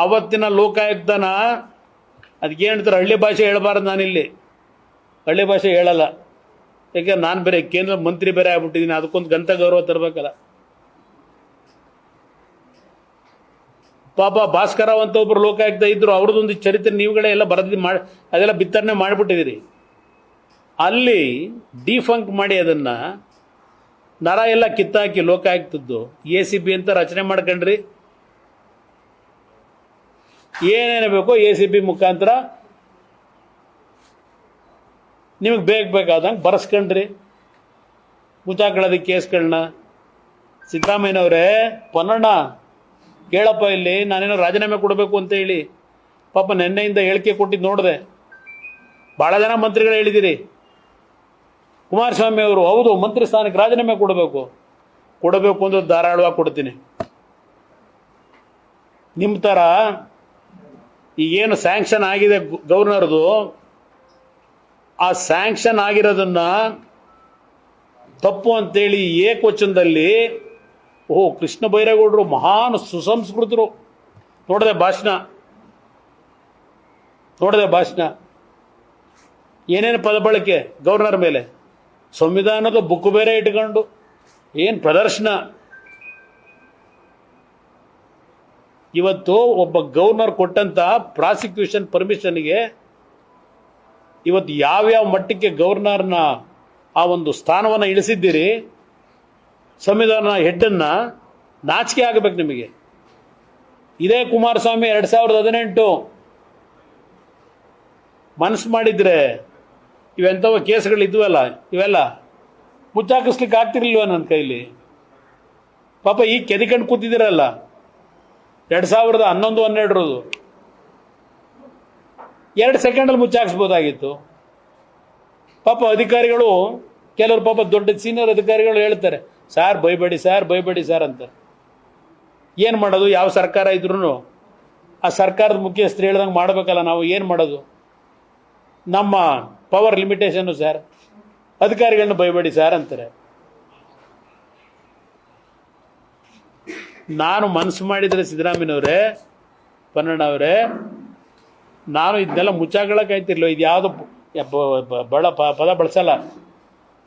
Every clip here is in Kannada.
ಆವತ್ತಿನ ಲೋಕಾಯುಕ್ತನ ಅದಕ್ಕೆ ಹೇಳ್ತಾರೆ, ಹಳ್ಳಿ ಭಾಷೆ ಹೇಳಬಾರ್ದು ನಾನಿಲ್ಲಿ. ಹಳ್ಳಿ ಭಾಷೆ ಹೇಳಲ್ಲ. ಯಾಕೆ, ನಾನು ಬೇರೆ ಕೇಂದ್ರ ಮಂತ್ರಿ ಬೇರೆ ಆಗ್ಬಿಟ್ಟಿದ್ದೀನಿ ಅದಕ್ಕೊಂದು ಗಂತ ಗೌರವ ತರಬೇಕಲ್ಲ. ಪಾಪ ಭಾಸ್ಕರ ಅಂತ ಒಬ್ಬರು ಲೋಕಾಯುಕ್ತ ಇದ್ರು, ಅವ್ರದ್ದೊಂದು ಚರಿತ್ರೆ ನೀವುಗಳೇ ಎಲ್ಲ ಬರೆದು ಮಾಡಿ ಅದೆಲ್ಲ ಬಿತ್ತರಣೆ ಮಾಡಿಬಿಟ್ಟಿದ್ದೀರಿ. ಅಲ್ಲಿ ಡಿಫಂಕ್ ಮಾಡಿ ಅದನ್ನು, ನರ ಎಲ್ಲ ಕಿತ್ತಾಕಿ ಲೋಕಾಯುಕ್ತದ್ದು, ಎ ಸಿ ಬಿ ಅಂತ ರಚನೆ ಮಾಡ್ಕೊಂಡ್ರಿ. ಏನೇನು ಬೇಕೋ ಎ ಸಿ ಬಿ ಮುಖಾಂತರ ನಿಮಗೆ ಬೇಕು ಬೇಕಾದಂಗೆ ಬರೆಸ್ಕೊಂಡ್ರಿ. ಮುಚ್ಚಾಕೊಳ್ಳೋದು ಕೇಸ್ಗಳನ್ನ. ಸಿದ್ದರಾಮಯ್ಯನವರೇ, ಪನ್ನಣ್ಣ, ಕೇಳಪ್ಪ ಇಲ್ಲಿ, ನಾನೇನೋ ರಾಜೀನಾಮೆ ಕೊಡಬೇಕು ಅಂತ ಹೇಳಿ ಪಾಪ ನಿನ್ನೆಯಿಂದ ಹೇಳಿಕೆ ಕೊಟ್ಟಿದ್ದು ನೋಡಿದೆ. ಭಾಳ ಜನ ಮಂತ್ರಿಗಳು ಹೇಳಿದ್ದೀರಿ ಕುಮಾರಸ್ವಾಮಿ ಅವರು, ಹೌದು, ಮಂತ್ರಿ ಸ್ಥಾನಕ್ಕೆ ರಾಜೀನಾಮೆ ಕೊಡಬೇಕು. ಕೊಡಬೇಕು ಅಂದ್ರೆ ಧಾರಾಳವಾಗಿ ಕೊಡ್ತೀನಿ. ನಿಮ್ಮ ಥರ ಈಗೇನು ಸ್ಯಾಂಕ್ಷನ್ ಆಗಿದೆ ಗವರ್ನರ್ದು ಆ ಸ್ಯಾಂಕ್ಷನ್ ಆಗಿರೋದನ್ನ ತಪ್ಪು ಅಂತೇಳಿ ಏಕವಚನದಲ್ಲಿ, ಓಹೋ, ಕೃಷ್ಣ ಬೈರೇಗೌಡರು ಮಹಾನ್ ಸುಸಂಸ್ಕೃತರು. ನೋಡದೆ ಭಾಷಣ. ನೋಡಿದೆ ಭಾಷಣ. ಏನೇನು ಪದ ಬಳಕೆ ಗವರ್ನರ್ ಮೇಲೆ? ಸಂವಿಧಾನದ ಬುಕ್ ಬೇರೆ ಇಟ್ಕೊಂಡು, ಏನು ಪ್ರದರ್ಶನ? ಇವತ್ತು ಒಬ್ಬ ಗವರ್ನರ್ ಕೊಟ್ಟಂತ ಪ್ರಾಸಿಕ್ಯೂಷನ್ ಪರ್ಮಿಷನ್ಗೆ ಇವತ್ತು ಯಾವ್ಯಾವ ಮಟ್ಟಕ್ಕೆ ಗವರ್ನರ್ನ ಆ ಒಂದು ಸ್ಥಾನವನ್ನು ಇಳಿಸಿದ್ದೀರಿ, ಸಂವಿಧಾನ ಹೆಡ್ಡನ್ನು ನಾಚಿಕೆ ಆಗಬೇಕು ನಿಮಗೆ. ಇದೇ ಕುಮಾರಸ್ವಾಮಿ ಎರಡು ಸಾವಿರದ ಹದಿನೆಂಟು ಮನಸ್ಸು ಮಾಡಿದರೆ ಇವೆಂಥವ ಕೇಸ್ಗಳು ಇದ್ವಲ್ಲ, ಇವೆಲ್ಲ ಮುಚ್ಚಾಕಿಸ್ಲಿಕ್ಕೆ ಆಗ್ತಿರ್ಲಿಲ್ವ ನನ್ನ ಕೈಲಿ? ಪಾಪ ಈಗ ಕೆದಿಕಂಡು ಕೂತಿದ್ದೀರಲ್ಲ. ಎರಡು ಸಾವಿರದ ಹನ್ನೊಂದು, ಹನ್ನೆರಡರದು. ಎರಡು ಸೆಕೆಂಡಲ್ಲಿ ಮುಚ್ಚಾಕ್ಸ್ಬೋದಾಗಿತ್ತು. ಪಾಪ ಅಧಿಕಾರಿಗಳು, ಕೆಲವರು ಪಾಪ ದೊಡ್ಡ ಸೀನಿಯರ್ ಅಧಿಕಾರಿಗಳು ಹೇಳ್ತಾರೆ, ಸಾರ್ ಬೈಬೇಡಿ ಸಾರ್ ಬೈಬೇಡಿ ಸಾರ್ ಅಂತ ಏನು ಮಾಡೋದು? ಯಾವ ಸರ್ಕಾರ ಇದ್ರೂ ಆ ಸರ್ಕಾರದ ಮುಖ್ಯಸ್ಥರು ಹೇಳ್ದಂಗೆ ಮಾಡಬೇಕಲ್ಲ, ನಾವು ಏನು ಮಾಡೋದು? ನಮ್ಮ ಪವರ್ ಲಿಮಿಟೇಷನ್ನು ಸರ್. ಅಧಿಕಾರಿಗಳನ್ನ ಬೈಬೇಡಿ ಸರ್ ಅಂತಾರೆ. ನಾನು ಮನಸ್ಸು ಮಾಡಿದರೆ ಸಿದ್ದರಾಮಯ್ಯನವರೇ, ಪನ್ನಣ್ಣವರೇ, ನಾನು ಇದನ್ನೆಲ್ಲ ಮುಚ್ಚಾಗಳಕ್ಕಾಯ್ತಿರ್ಲಿಲ್ಲ ಇದು ಯಾವುದು ಬಳ ಪದ ಬಳಸಲ್ಲ.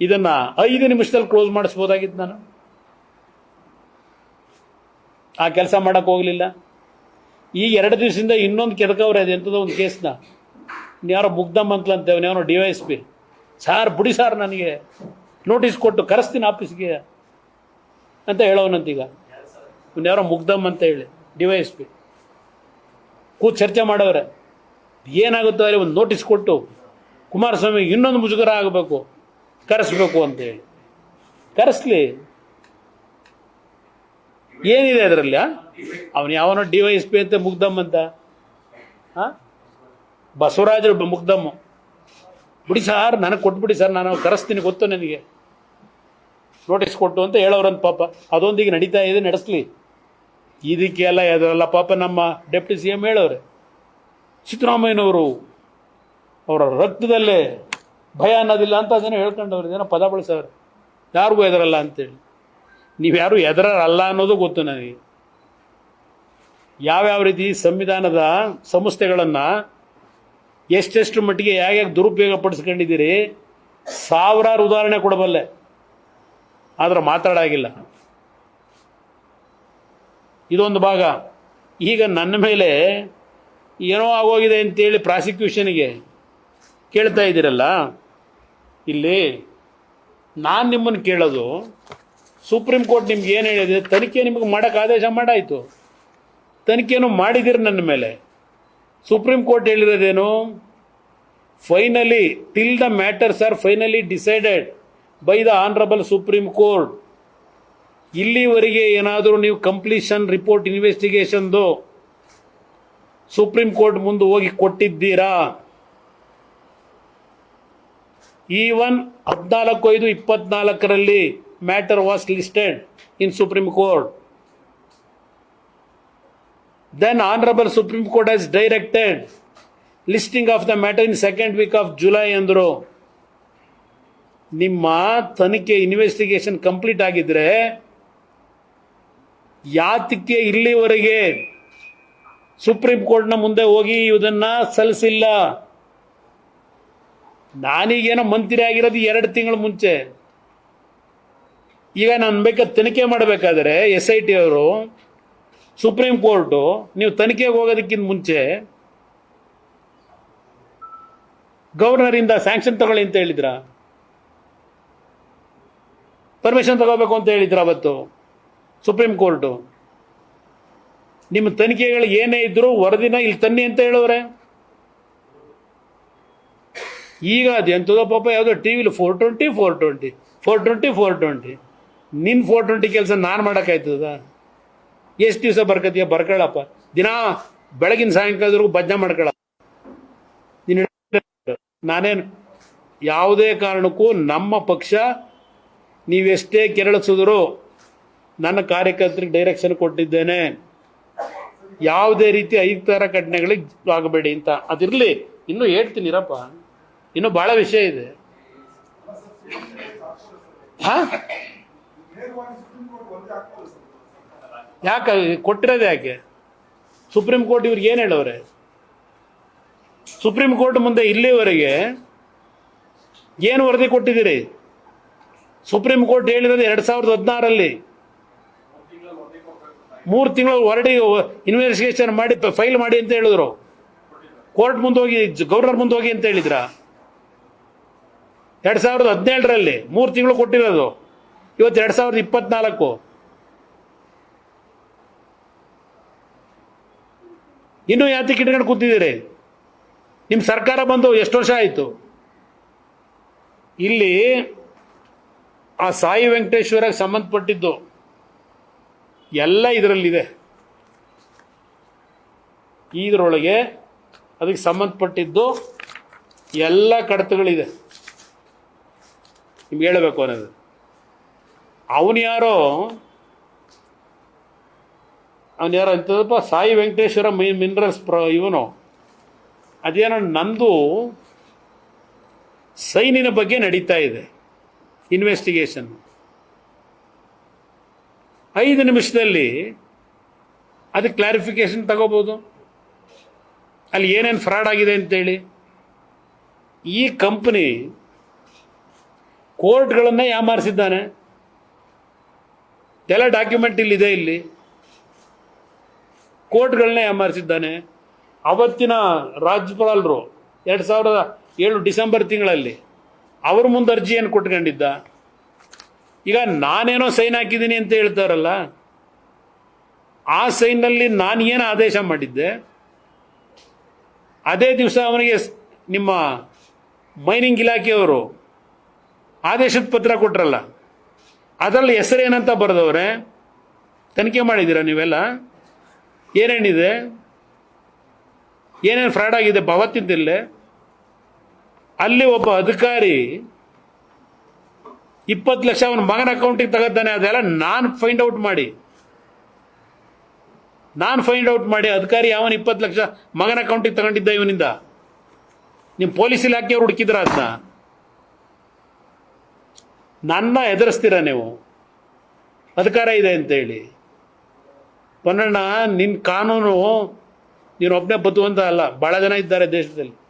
ಇದನ್ನು ಐದು ನಿಮಿಷದಲ್ಲಿ ಕ್ಲೋಸ್ ಮಾಡಿಸ್ಬೋದಾಗಿತ್ತು ನಾನು. ಆ ಕೆಲಸ ಮಾಡಕ್ಕೆ ಹೋಗಲಿಲ್ಲ. ಈ ಎರಡು ದಿವಸದಿಂದ ಇನ್ನೊಂದು ಕೆದಕವ್ರೆ ಅದು ಎಂಥದೋ ಒಂದು ಕೇಸ್ನ. ಯಾರೋ ಮುಗ್ಧ ಅಂತಲಂತೆ ಅವನ್ಯಾವನೋ D Y S P. Sir, ಬಿಡಿ ಸಾರ್ ನನಗೆ ನೋಟಿಸ್ ಕೊಟ್ಟು ಕರೆಸ್ತೀನಿ ಆಫೀಸ್ಗೆ ಅಂತ ಹೇಳೋನಂತೀಗ. ಯಾರೋ ಮುಗ್ಧಮ್ ಅಂತ ಹೇಳಿ, ಡಿ ವೈ ಎಸ್ ಪಿ. ಕೂತು ಚರ್ಚೆ ಮಾಡವ್ರೆ. ಏನಾಗುತ್ತೋ ಅಲ್ಲಿ ಒಂದು ನೋಟಿಸ್ ಕೊಟ್ಟು ಕುಮಾರಸ್ವಾಮಿ ಇನ್ನೊಂದು ಮುಜುಗರ ಆಗಬೇಕು, ಕರೆಸ್ಬೇಕು ಅಂತೇಳಿ ಕರೆಸ್ಲಿ. ಏನಿದೆ ಅದರಲ್ಲಿ ಅವನು ಯಾವನೋ ಡಿ ವೈ ಎಸ್ ಪಿ ಅಂತ ಮುಗ್ದಮ್ ಅಂತ. ಹಾಂ ಬಸವರಾಜರು ಮುಗ್ದಮ್ಮು. ಬಿಡಿ ಸರ್, ನನಗೆ ಕೊಟ್ಬಿಡಿ ಸರ್, ನಾನು ಕರೆಸ್ತೀನಿ, ಗೊತ್ತು ನನಗೆ. ನೋಟಿಸ್ ಕೊಟ್ಟು ಅಂತ ಹೇಳೋರಂತ ಪಾಪ. ಅದೊಂದಿಗೆ ನಡೀತಾ ಇದೆ, ನಡೆಸ್ಲಿ. ಇದಕ್ಕೆಲ್ಲ ಅದೆಲ್ಲ ಪಾಪ ನಮ್ಮ ಡೆಪ್ಟಿ ಸಿ ಎಂ ಹೇಳೋರೆ. ಸಿದ್ದರಾಮಯ್ಯನವರು ಅವರ ರಕ್ತದಲ್ಲೇ ಭಯ ಅನ್ನೋದಿಲ್ಲ ಅಂತ ಜನ ಹೇಳ್ಕೊಂಡವ್ರು ಏನೋ ಪದ ಬಳಸವ್ರೆ. ಯಾರಿಗೂ ಎದರಲ್ಲ ಅಂತೇಳಿ. ನೀವ್ಯಾರು ಎದರಲ್ಲ ಅನ್ನೋದು ಗೊತ್ತು ನನಗೆ. ಯಾವ್ಯಾವ ರೀತಿ ಸಂವಿಧಾನದ ಸಂಸ್ಥೆಗಳನ್ನು ಎಷ್ಟೆಷ್ಟು ಮಟ್ಟಿಗೆ ಹೇಗೆ ದುರುಪಯೋಗ ಪಡಿಸ್ಕೊಂಡಿದ್ದೀರಿ, ಸಾವಿರಾರು ಉದಾಹರಣೆ ಕೊಡಬಲ್ಲೆ. ಆದ್ರೆ ಮಾತಾಡಾಗಿಲ್ಲ. ಇದೊಂದು ಭಾಗ. ಈಗ ನನ್ನ ಮೇಲೆ ಏನೋ ಆಗೋಗಿದೆ ಅಂತೇಳಿ ಪ್ರಾಸಿಕ್ಯೂಷನ್ಗೆ ಕೇಳ್ತಾ ಇದ್ದೀರಲ್ಲ? ಇಲ್ಲಿ ನಾನು ನಿಮ್ಮನ್ನು ಕೇಳೋದು, ಸುಪ್ರೀಂ ಕೋರ್ಟ್ ನಿಮ್ಗೆ ಏನು ಹೇಳಿದೆ? ತನಿಖೆ ನಿಮಗೆ ಮಾಡೋಕ್ಕೆ ಆದೇಶ ಮಾಡಾಯಿತು. ತನಿಖೆನೂ ಮಾಡಿದಿರಿ ನನ್ನ ಮೇಲೆ. Supreme court ಹೇಳಿರೋದೇನು? Finally, till the matters are finally decided by the honourable Supreme Court. ಇಲ್ಲಿವರೆಗೆ ಏನಾದರೂ ನೀವು ಕಂಪ್ಲೀಷನ್ ರಿಪೋರ್ಟ್ ಇನ್ವೆಸ್ಟಿಗೇಷನ್ದು ಸುಪ್ರೀಂ ಕೋರ್ಟ್ ಮುಂದೆ ಹೋಗಿ ಕೊಟ್ಟಿದ್ದೀರಾ? ಈವನ್ ಹದಿನಾಲ್ಕು ಐದು ಇಪ್ಪತ್ನಾಲ್ಕರಲ್ಲಿ matter was listed in Supreme Court then honourable Supreme Court has directed listing of the matter in second week of July ಅಂದರು. ನಿಮ್ಮ ತನಿಖೆ ಇನ್ವೆಸ್ಟಿಗೇಷನ್ ಕಂಪ್ಲೀಟ್ ಆಗಿದ್ರೆ ಯಾತಕ್ಕೆ ಇಲ್ಲಿವರೆಗೆ ಸುಪ್ರೀಂ ಕೋರ್ಟ್ನ ಮುಂದೆ ಹೋಗಿ ಇದನ್ನ ಸಲ್ಲಿಸಿಲ್ಲ? ನಾನೀಗೇನೋ ಮಂತ್ರಿ ಆಗಿರೋದು ಎರಡು ತಿಂಗಳ ಮುಂಚೆ. ಈಗ ನಾನು ಬೇಕಾದ ತನಿಖೆ ಮಾಡಬೇಕಾದ್ರೆ ಎಸ್ ಐ ಟಿ ಅವರು, ಸುಪ್ರೀಂ ಕೋರ್ಟು, ನೀವು ತನಿಖೆಗೆ ಹೋಗೋದಕ್ಕಿಂತ ಮುಂಚೆ ಗವರ್ನರಿಂದ ಸ್ಯಾಂಕ್ಷನ್ ತಗೊಳ್ಳಿ ಅಂತ ಹೇಳಿದ್ರ? ಪರ್ಮಿಷನ್ ತಗೋಬೇಕು ಅಂತ ಹೇಳಿದ್ರ ಅವತ್ತು? ಸುಪ್ರೀಂ ಕೋರ್ಟು ನಿಮ್ಮ ತನಿಖೆಗಳು ಏನೇ ಇದ್ರೂ ವರದಿನ ಇಲ್ಲಿ ತನ್ನಿ ಅಂತ ಹೇಳೋರೆ ಈಗ ಅದು ಎಂಥದೋ ಪಾಪ ಯಾವುದೋ ಟಿ ವಿಲಿ four twenty four twenty four twenty four twenty ನಿನ್ನ ಫೋರ್ ಟ್ವೆಂಟಿ ಕೆಲಸ ನಾನು ಮಾಡೋಕ್ಕಾಯ್ತದ? ಎಷ್ಟು ದಿವಸ ಬರ್ಕತೀಯ ಬರ್ಕೊಳ್ಳಪ್ಪ ದಿನ ಬೆಳಗಿನ ಸಾಯಂಕಾಲದವರೆಗೂ ಭಜನೆ ಮಾಡ್ಕೊಳ್ಳ ನೀನು ನಾನೇನು? ಯಾವುದೇ ಕಾರಣಕ್ಕೂ ನಮ್ಮ ಪಕ್ಷ ನೀವೆಷ್ಟೇ ಕೆರಳಿಸಿದ್ರು ನನ್ನ ಕಾರ್ಯಕರ್ತರಿಗೆ ಡೈರೆಕ್ಷನ್ ಕೊಟ್ಟಿದ್ದೇನೆ. ಯಾವುದೇ ರೀತಿ ಐತರ ಘಟನೆಗಳಿಗೆ ಆಗಬೇಡಿ ಅಂತ. ಅದಿರಲಿ, ಇನ್ನೂ ಹೇಳ್ತೀನಿರಪ್ಪ. ಇನ್ನೂ ಭಾಳ ವಿಷಯ ಇದೆ. ಹಾ? ಯಾಕೆ, ಕೊಟ್ಟಿರೋದು ಯಾಕೆ? ಸುಪ್ರೀಂ ಕೋರ್ಟ್ ಇವ್ರಿಗೆ ಏನು ಹೇಳವ್ರೆ? ಸುಪ್ರೀಂ ಕೋರ್ಟ್ ಮುಂದೆ ಇಲ್ಲಿವರೆಗೆ ಏನು ವರದಿ ಕೊಟ್ಟಿದ್ದೀರಿ? ಸುಪ್ರೀಂ ಕೋರ್ಟ್ ಹೇಳಿರೋದು ಎರಡು ಸಾವಿರದ ಹದಿನಾರಲ್ಲಿ ಮೂರು ತಿಂಗಳು ಹೊರಡಿ ಇನ್ವೆಸ್ಟಿಗೇಷನ್ ಮಾಡಿ ಫೈಲ್ ಮಾಡಿ ಅಂತ ಹೇಳಿದ್ರು. ಕೋರ್ಟ್ ಮುಂದೆ ಹೋಗಿ ಗವರ್ನರ್ ಮುಂದೆ ಹೋಗಿ ಅಂತ ಹೇಳಿದ್ರ? ಎರಡು ಸಾವಿರದ ಹದಿನೇಳರಲ್ಲಿ ಮೂರು ತಿಂಗಳು ಕೊಟ್ಟಿರೋದು. ಇವತ್ತು ಎರಡು ಸಾವಿರದ ಇಪ್ಪತ್ನಾಲ್ಕು. ಇನ್ನೂ ಯಾತಿ ಇಟ್ಕೊಂಡು ಕೂತಿದ್ದೀರಿ? ನಿಮ್ಮ ಸರ್ಕಾರ ಬಂದು ಎಷ್ಟು ವರ್ಷ ಆಯಿತು? ಇಲ್ಲಿ ಆ ಸಾಯಿ ವೆಂಕಟೇಶ್ವರಕ್ಕೆ ಸಂಬಂಧಪಟ್ಟಿದ್ದು ಎಲ್ಲ ಇದರಲ್ಲಿದೆ. ಇದರೊಳಗೆ ಅದಕ್ಕೆ ಸಂಬಂಧಪಟ್ಟಿದ್ದು ಎಲ್ಲ ಕಡತಗಳಿದೆ. ನಿಮ್ಗೆ ಹೇಳಬೇಕು ಅನ್ನೋದು. ಅವನು ಯಾರೋ ಅವನು ಯಾರೋ ಅಂತದಪ್ಪ, ಸಾಯಿ ವೆಂಕಟೇಶ್ವರ ಮಿ ಮಿನರಲ್ಸ್ ಪ್ರ, ಇವನು. ಅದೇನೋ ನಂದು ಸೈನಿನ ಬಗ್ಗೆ ನಡೀತಾ ಇದೆ. ಇನ್ವೆಸ್ಟಿಗೇಷನ್ ಐದು ನಿಮಿಷದಲ್ಲಿ ಅದಕ್ಕೆ ಕ್ಲಾರಿಫಿಕೇಶನ್ ತಗೋಬೋದು. ಅಲ್ಲಿ ಏನೇನು ಫ್ರಾಡ್ ಆಗಿದೆ ಅಂತೇಳಿ. ಈ ಕಂಪ್ನಿ ಕೋರ್ಟ್ಗಳನ್ನೇ ಯಾಮಾರಿಸಿದ್ದಾನೆ. ಎಲ್ಲ ಡಾಕ್ಯುಮೆಂಟ್ ಇಲ್ಲಿದೆ ಇಲ್ಲಿ. ಕೋರ್ಟ್ಗಳನ್ನೇ ಯಾಮಾರಿಸಿದ್ದಾನೆ. ಅವತ್ತಿನ ರಾಜ್ಯಪಾಲರು ಎರಡು ಸಾವಿರದ ಏಳು ಡಿಸೆಂಬರ್ ತಿಂಗಳಲ್ಲಿ ಅವ್ರ ಮುಂದೆ ಅರ್ಜಿಯನ್ನು ಕೊಟ್ಕೊಂಡಿದ್ದ. ಈಗ ನಾನೇನೋ ಸೈನ್ ಹಾಕಿದ್ದೀನಿ ಅಂತ ಹೇಳ್ತಾರಲ್ಲ, ಆ ಸೈನ್ನಲ್ಲಿ ನಾನು ಏನು ಆದೇಶ ಮಾಡಿದ್ದೆ? ಅದೇ ದಿವಸ ಅವನಿಗೆ ನಿಮ್ಮ ಮೈನಿಂಗ್ ಇಲಾಖೆಯವರು ಆದೇಶದ ಪತ್ರ ಕೊಟ್ರಲ್ಲ, ಅದರಲ್ಲಿ ಹೆಸರೇನಂತ ಬರೆದವ್ರೆ, ತನಿಖೆ ಮಾಡಿದ್ದೀರಾ ನೀವೆಲ್ಲ? ಏನೇನಿದೆ? ಏನೇನು ಫ್ರಾಡ್ ಆಗಿದೆ? ಅವತ್ತಿದ್ದಿಲ್ಲೇ ಅಲ್ಲಿ ಒಬ್ಬ ಅಧಿಕಾರಿ ಇಪ್ಪತ್ತು ಲಕ್ಷ ಅವನ ಮಗನ ಅಕೌಂಟಿಗೆ ತಗೋತಾನೆ ಅದೆಲ್ಲ ನಾನು ಫೈಂಡ್ ಔಟ್ ಮಾಡಿ. ನಾನು ಫೈಂಡ್ ಔಟ್ ಮಾಡಿ, ಅಧಿಕಾರಿ ಯಾವನ ಇಪ್ಪತ್ತು ಲಕ್ಷ ಮಗನ ಅಕೌಂಟಿಗೆ ತಗೊಂಡಿದ್ದ ಇವನಿಂದ? ನಿಮ್ಮ ಪೊಲೀಸ್ ಇಲಾಖೆಯವ್ರು ಹುಡುಕಿದ್ರ ಅದನ್ನ ನನ್ನ ಎದುರಿಸ್ತೀರ ನೀವು? ಅಧಿಕಾರ ಇದೆ ಅಂತೇಳಿ. ಪೊನ್ನಣ್ಣ ನಿನ್ನ ಕಾನೂನು ನೀನು ಒಬ್ಬನೇ ಬದುವಂತ ಅಲ್ಲ ಭಾಳ ಜನ ಇದ್ದಾರೆ ದೇಶದಲ್ಲಿ.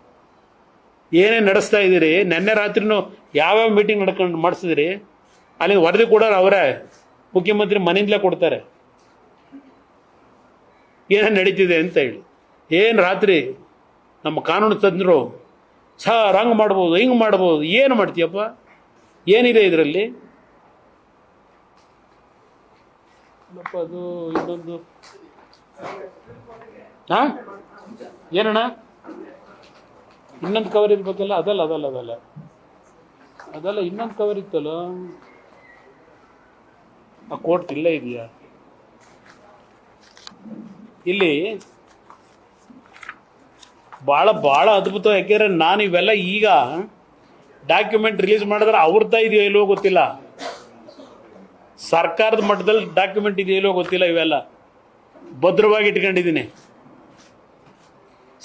ಏನೇನು ನಡೆಸ್ತಾ ಇದ್ದೀರಿ, ನಿನ್ನೆ ರಾತ್ರಿನೂ ಯಾವ್ಯಾವ ಮೀಟಿಂಗ್ ನಡ್ಕೊಂಡು ಮಾಡಿಸಿದಿರಿ? ಅಲ್ಲಿ ವರದಿ ಕೂಡ ಅವರೇ, ಮುಖ್ಯಮಂತ್ರಿ ಮನೆಯಿಂದಲೇ ಕೊಡ್ತಾರೆ. ಏನೇನು ನಡೀತಿದೆ ಅಂತ ಹೇಳಿ. ಏನು ರಾತ್ರಿ ನಮ್ಮ ಕಾನೂನು ತಜ್ಞರು ಸರ್ ಹಂಗೆ ಮಾಡ್ಬೋದು, ಹಿಂಗೆ ಮಾಡ್ಬೋದು, ಏನು ಮಾಡ್ತೀಯಪ್ಪ? ಏನಿದೆ ಇದರಲ್ಲಿ? ಅದು ಇನ್ನೊಂದು? ಹಾಂ ಏನಣ್ಣ? ಇನ್ನೊಂದು ಕವರ್ ಇರ್ಬೇಕಲ್ಲ ಅದಲ್ಲ ಅದಲ್ಲ ಅದಲ್ಲ. ಅದಲ್ಲ ಇನ್ನೊಂದು ಕವರ್ ಇತ್ತಲ್ಲ? ಆ ಕೋಟ್ ಇಲ್ಲೇ ಇದೆಯಾ? ಇಲ್ಲಿ ಭಾಳ ಭಾಳ ಅದ್ಭುತ ಯಾಕೆಂದ್ರೆ ನಾನು ಇವೆಲ್ಲ ಈಗ ಡಾಕ್ಯುಮೆಂಟ್ ರಿಲೀಸ್ ಮಾಡಿದ್ರೆ ಅವ್ರದ್ದ ಇದೆಯೋ ಇಲ್ಲವೋ ಗೊತ್ತಿಲ್ಲ. ಸರ್ಕಾರದ ಮಟ್ಟದಲ್ಲಿ ಡಾಕ್ಯುಮೆಂಟ್ ಇದೆಯೋ ಇಲ್ಲೋ ಗೊತ್ತಿಲ್ಲ ಇವೆಲ್ಲ. ಭದ್ರವಾಗಿ ಇಟ್ಕೊಂಡಿದ್ದೀನಿ.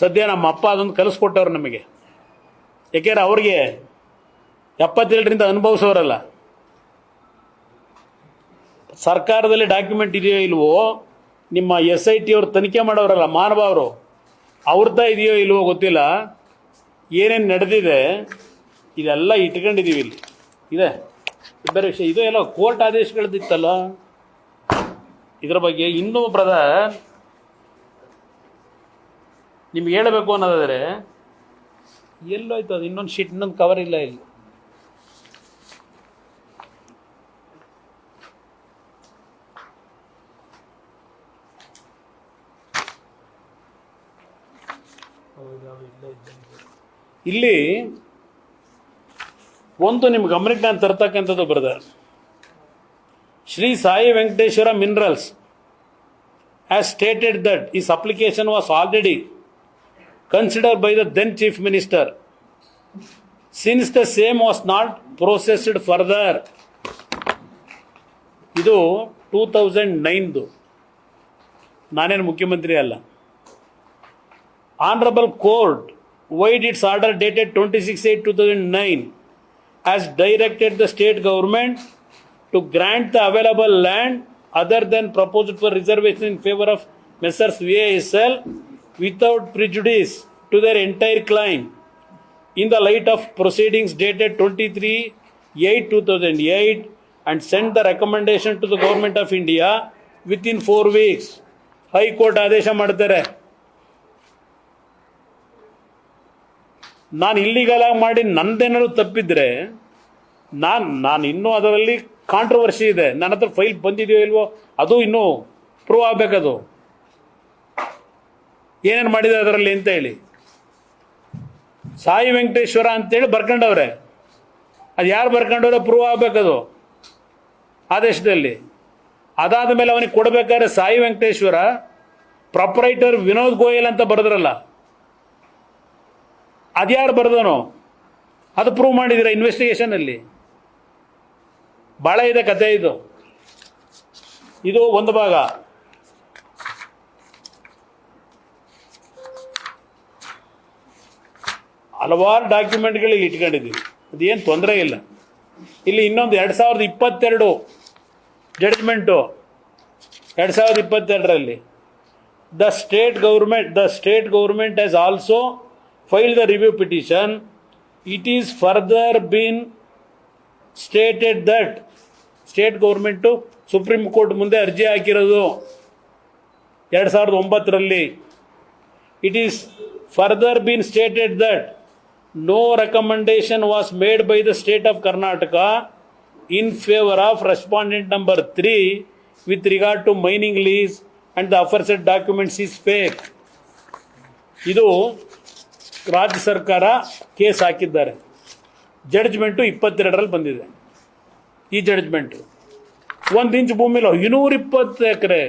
ಸದ್ಯ ನಮ್ಮ ಅಪ್ಪ ಅದೊಂದು ಕಲಿಸ್ಕೊಟ್ಟವ್ರು ನಮಗೆ. ಯಾಕೆಂದ್ರೆ ಅವ್ರಿಗೆ ಎಪ್ಪತ್ತೇಳರಿಂದ ಅನುಭವಿಸೋರಲ್ಲ. ಸರ್ಕಾರದಲ್ಲಿ ಡಾಕ್ಯುಮೆಂಟ್ ಇದೆಯೋ ಇಲ್ವೋ, ನಿಮ್ಮ ಎಸ್ ಐ ಟಿ ಅವ್ರು ತನಿಖೆ ಮಾಡೋರಲ್ಲ, ಮಾನವ ಅವರು. ಅವ್ರದ್ದ ಇದೆಯೋ ಇಲ್ವೋ ಗೊತ್ತಿಲ್ಲ. ಏನೇನು ನಡೆದಿದೆ, ಇದೆಲ್ಲ ಇಟ್ಕೊಂಡಿದ್ದೀವಿ ಇಲ್ಲಿ. ಇದೆ? ಇಬ್ಬರ ವಿಷಯ. ಇದು ಎಲ್ಲ ಕೋರ್ಟ್ ಆದೇಶಗಳಿತ್ತಲ್ಲ ಇದ್ರ ಬಗ್ಗೆ ಇನ್ನೂ ಬ್ರದರ್ ನಿಮ್ಗೆ ಹೇಳಬೇಕು ಅನ್ನೋದಾದರೆ? ಎಲ್ಲೋಯ್ತು, ಅದು ಇನ್ನೊಂದು ಶೀಟ್, ಇನ್ನೊಂದು ಕವರ್ ಇಲ್ಲ ಇಲ್ಲಿ. ಇಲ್ಲಿ ಒಂದು ನಿಮ್ಮ ಗಮನಕ್ಕೆ ನಾನು ತರ್ತಕ್ಕಂಥದ್ದು brother. Shri Sai Venkateshwara minerals. As stated that is application was already considered by the then chief minister since the same was not processed further ಇದು ಟೂ ತೌಸಂಡ್ ನೈನ್ದು ನಾನೇನು ಮುಖ್ಯಮಂತ್ರಿ ಅಲ್ಲ Honorable Court, void its order dated 26/8/2009, has directed the state government to grant the available land other than proposed for reservation in favor of Messrs. VASL without prejudice to their entire claim in the light of proceedings dated 23/8/2008 and send the recommendation to the Government of India within four weeks. High Court ಆದೇಶ ಮಾಡ್ತಾರೆ ನಾನು ಇಲ್ಲಿಗಲ ಮಾಡಿ ನಂದೇನಾದ್ರು ತಪ್ಪಿದ್ರೆ ನಾನು ನಾನು ಇನ್ನೂ ಅದರಲ್ಲಿ ಕಾಂಟ್ರವರ್ಸಿ ಇದೆ ನನ್ನ ಹತ್ರ ಫೈಲ್ ಬಂದಿದೆಯೋ ಇಲ್ವೋ ಅದು ಇನ್ನೂ ಪ್ರೂವ್ ಆಗಬೇಕದು ಏನೇನು ಮಾಡಿದೆ ಅದರಲ್ಲಿ ಅಂತ ಹೇಳಿ. ಸಾಯಿ ವೆಂಕಟೇಶ್ವರ ಅಂತೇಳಿ ಬರ್ಕೊಂಡವ್ರೆ. ಅದು ಯಾರು ಬರ್ಕೊಂಡವ್ರೆ? ಪ್ರೂವ್ ಆಗಬೇಕದು. ಆದೇಶದಲ್ಲಿ. ಅದಾದ ಮೇಲೆ ಅವನಿಗೆ ಕೊಡಬೇಕಾದ್ರೆ ಸಾಯಿ ವೆಂಕಟೇಶ್ವರ, ಪ್ರೊಪ್ರೈಟರ್ ವಿನೋದ್ ಗೋಯಲ್ ಅಂತ ಬರೆದ್ರಲ್ಲ. ಅದ್ಯಾರು ಬರೆದನೋ ಅದು ಪ್ರೂವ್ ಮಾಡಿದಿರ ಇನ್ವೆಸ್ಟಿಗೇಷನಲ್ಲಿ ಭಾಳ ಇದೆ ಕತೆ ಇದು. ಇದು ಒಂದು ಭಾಗ. ಹಲವಾರು ಡಾಕ್ಯುಮೆಂಟ್ಗಳಿಗೆ ಇಟ್ಕೊಂಡಿದ್ದೀವಿ. ಅದೇನು ತೊಂದರೆ ಇಲ್ಲ. ಇಲ್ಲಿ ಇನ್ನೊಂದು ಎರಡು ಸಾವಿರದ ಇಪ್ಪತ್ತೆರಡು ಜಡ್ಜ್ಮೆಂಟು ಎರಡು ಸಾವಿರದ ಇಪ್ಪತ್ತೆರಡರಲ್ಲಿ the state government the state government as also file the review petition it is further been stated that state government Supreme Court ಮುಂದೆ ಅರ್ಜಿ ಹಾಕಿರೋದು ಎರಡು ಸಾವಿರದ ಒಂಬತ್ತರಲ್ಲಿ. It is further been stated that no recommendation was made by the state of Karnataka in favour of respondent number three with regard to mining lease and the aforesaid documents is fake ಇದು ರಾಜ್ಯ ಸರ್ಕಾರ ಕೇಸ್ ಹಾಕಿದ್ದಾರೆ. ಜಡ್ಜ್ಮೆಂಟು ಇಪ್ಪತ್ತೆರಡರಲ್ಲಿ ಬಂದಿದೆ. ಈ ಜಡ್ಜ್ಮೆಂಟು ಒಂದು ಇಂಚ್ ಭೂಮಿಲಿ ಇನ್ನೂರಿಪ್ಪತ್ತು ಎಕರೆ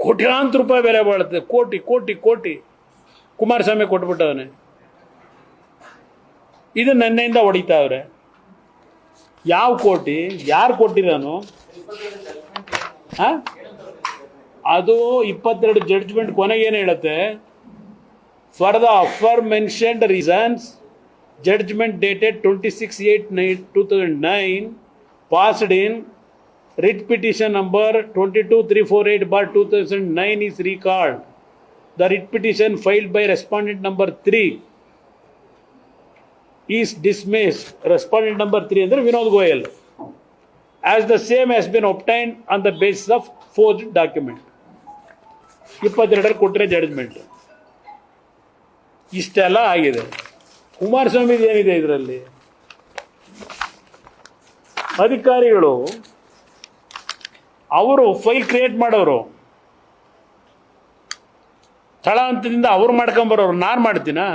ಕೋಟ್ಯಾಂತರ ರೂಪಾಯಿ ಬೆಲೆ ಬಾಳುತ್ತೆ. ಕೋಟಿ ಕೋಟಿ ಕೋಟಿ. ಕುಮಾರಸ್ವಾಮಿ ಕೊಟ್ಬಿಟ್ಟವನೆ. ಇದು ನೆನ್ನೆಯಿಂದ ಹೊಡಿತಾ ಇದ್ರೆ ಯಾವ ಕೋಟಿ, ಯಾರು ಕೊಟ್ಟಿರೋನು ಅದು? ಇಪ್ಪತ್ತೆರಡು ಜಡ್ಜ್ಮೆಂಟ್ ಕೊನೆಗೇನು ಹೇಳುತ್ತೆ for the aforementioned reasons judgement dated twenty six eight nine two thousand nine passed in writ petition number twenty two three four eight bar two thousand nine is recalled the writ petition filed by respondent number three is dismissed. Respondent number 3 ಅಂದರೆ Vinod Goyal the same has been obtained on the basis of forged document. ಇಪ್ಪತ್ತೆರಡರಲ್ಲಿ ಕೊಟ್ಟರೆ ಜಡ್ಜ್ಮೆಂಟ್ ಇಷ್ಟೆಲ್ಲ ಆಗಿದೆ. ಕುಮಾರಸ್ವಾಮಿ ಏನಿದೆ ಇದರಲ್ಲಿ? ಅಧಿಕಾರಿಗಳು, ಅವರು ಫೈಲ್ ಕ್ರಿಯೇಟ್ ಮಾಡೋರು. ಸ್ಥಳಾಂತದಿಂದ ಅವ್ರು ಮಾಡ್ಕೊಂಬರೋರು ನಾನು ಮಾಡ್ತೀನಾ?